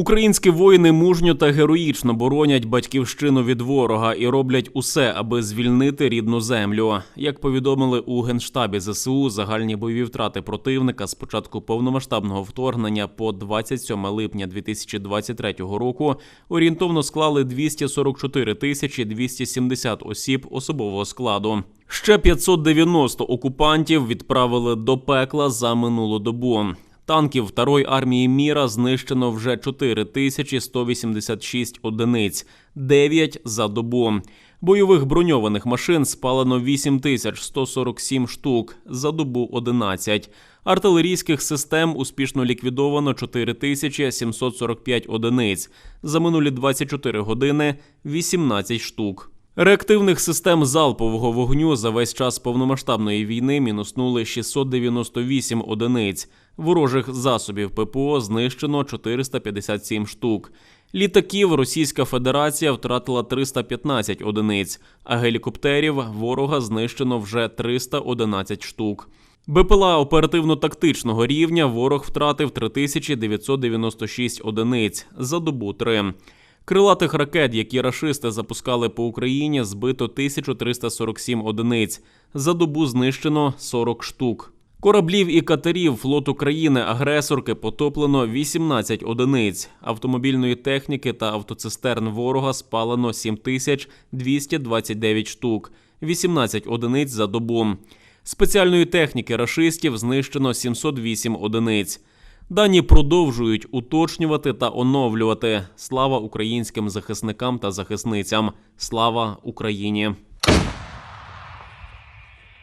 Українські воїни мужньо та героїчно боронять батьківщину від ворога і роблять усе, аби звільнити рідну землю. Як повідомили у генштабі ЗСУ, загальні бойові втрати противника з початку повномасштабного вторгнення по 27 липня 2023 року орієнтовно склали 244 тисячі 270 осіб особового складу. Ще 590 окупантів відправили до пекла за минулу добу. Танків Второї армії міра знищено вже 4186 одиниць, 9 за добу. Бойових броньованих машин спалено 8147 штук, за добу 11. Артилерійських систем успішно ліквідовано 4745 одиниць, за минулі 24 години 18 штук. Реактивних систем залпового вогню за весь час повномасштабної війни мінуснули 698 одиниць. Ворожих засобів ППО знищено 457 штук. Літаків Російська Федерація втратила 315 одиниць, а гелікоптерів ворога знищено вже 311 штук. БПЛА оперативно-тактичного рівня ворог втратив 3996 одиниць за добу 3. Крилатих ракет, які рашисти запускали по Україні, збито 1347 одиниць. За добу знищено 40 штук. Кораблів і катерів флоту країни-агресорки потоплено 18 одиниць. Автомобільної техніки та автоцистерн ворога спалено 7229 штук, 18 одиниць за добу. Спеціальної техніки рашистів знищено 708 одиниць. Дані продовжують уточнювати та оновлювати. Слава українським захисникам та захисницям. Слава Україні!